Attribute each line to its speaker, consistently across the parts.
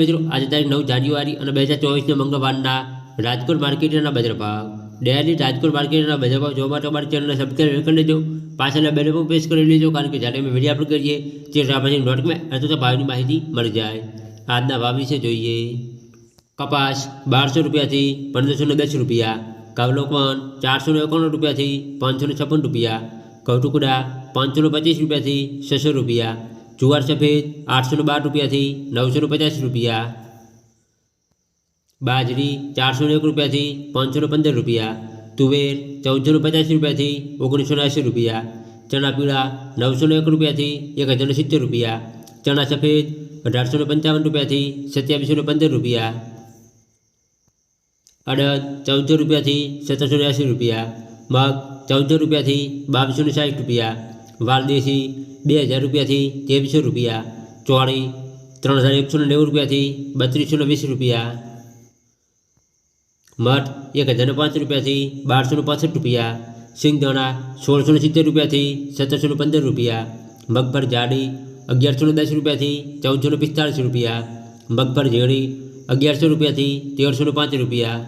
Speaker 1: મિત્રો આજે તારીખ નવ જાન્યુઆરી અને બે હજાર ચોવીસના મંગળવારના રાજકોટ માર્કેટના બજાર ભાવ ડેલી રાજકોટ માર્કેટના બજાર ભાવ જોવા માટે અમારી ચેનલને સબસ્ક્રાઈબ કરી લેજો પાછળના બેલ પણ પ્રેસ કરી લેજો કારણ કે જ્યારે અમે વિડીયો અપલોડ કરીએ તે પછી નોટમાં અથવા તો ભાવની માહિતી મળી જાય આજના ભાવ વિશે જોઈએ કપાસ બારસો રૂપિયાથી પંદરસો ને દસ રૂપિયા કવલોકવન ચારસો ને એકાણું રૂપિયાથી પાંચસો ને છપ્પન રૂપિયા કવટુકડા પાંચસો ને પચીસ રૂપિયાથી છસો રૂપિયા જુવાર સફેદ આઠસો ને બાર રૂપિયાથી નવસો ને પચાસ રૂપિયા બાજરી ચારસો ને એક રૂપિયાથી પાંચસો ને પંદર રૂપિયા તુવેર ચૌદસો ને પચાસ રૂપિયાથી ઓગણીસો ને એંસી રૂપિયા ચણા પીળા નવસો ને એક રૂપિયાથી એક હજાર ને સિત્તેર રૂપિયા ચણા સફેદ અઢારસો ને પંચાવન રૂપિયાથી સત્યાવીસો ને પંદર રૂપિયા અડદ ચૌદસો રૂપિયાથી સત્તરસો ને એંસી રૂપિયા મગ ચૌદસો રૂપિયાથી બાવીસો ને સાઠ રૂપિયા વાલદેશી બે હજાર રૂપિયાથી ત્રેવીસો રૂપિયા ચોળી ત્રણ હજાર એકસો ને નેવું રૂપિયાથી બત્રીસો ને વીસ રૂપિયા મઠ એક હજાર ને પાંચ રૂપિયાથી બારસો ને પાસઠ રૂપિયા સિંગદાણા સોળસો ને સિત્તેર રૂપિયાથી સત્તરસો ને પંદર રૂપિયા મગફળ જાડી અગિયારસો ને દસ રૂપિયાથી ચૌદસો ને પિસ્તાળીસ રૂપિયા મગફળ ઝેડી અગિયારસો રૂપિયાથી તેરસો ને પાંચ રૂપિયા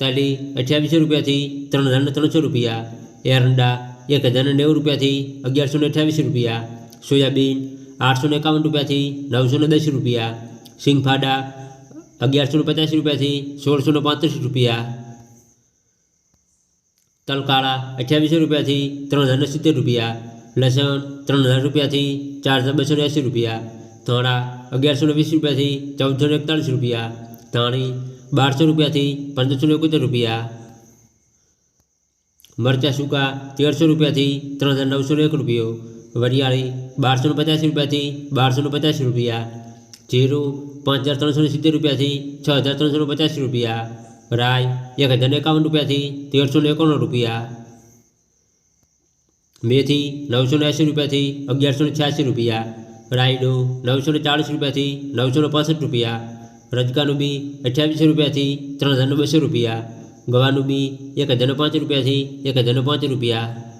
Speaker 1: તલી અઠ્યાવીસો રૂપિયાથી ત્રણ હજાર ને ત્રણસો રૂપિયા એરંડા એક હજાર ને નેવું રૂપિયાથી અગિયારસો ને અઠ્યાવીસ રૂપિયા સોયાબીન આઠસો ને એકાવન રૂપિયાથી નવસો ને દસ રૂપિયા સિંગફાડા અગિયારસો ને પચાસ રૂપિયાથી સોળસો ને પાંત્રીસ રૂપિયા તલકાળા અઠ્યાવીસો રૂપિયાથી ત્રણ હજાર ને સિત્તેર રૂપિયા લસણ ત્રણ હજાર રૂપિયાથી ચાર હજાર બસો ને એંસી રૂપિયા ધાણા અગિયારસો ને વીસ રૂપિયાથી ચૌદસો ને એકતાળીસ રૂપિયા ધાણી બારસો રૂપિયાથી પંદરસો ને એકોતેર રૂપિયા મરચાં સૂકા તેરસો રૂપિયાથી ત્રણ હજાર નવસો ને એક રૂપિયો વરિયાળી બારસો ને પચાસ રૂપિયાથી બારસો ને પચાસ રૂપિયા જીરું પાંચ હજાર ત્રણસો ને સિત્તેર રૂપિયાથી છ હજાર ત્રણસો ને પચાસ રૂપિયા રાય એક હજાર ને એકાવન રૂપિયાથી તેરસો ને એકાણું રૂપિયા મેથી નવસો ને એંસી રૂપિયાથી અગિયારસો ને છ્યાસી રૂપિયા રાયડો નવસો ને ચાળીસ રૂપિયાથી નવસો ને પાસઠ રૂપિયા રજકાનું બી અઠ્યાવીસો રૂપિયાથી ત્રણ હજાર ને બસો રૂપિયા ગવાનું બી એક હજાર પાંચ રૂપિયાથી એક હજાર પાંચ રૂપિયા.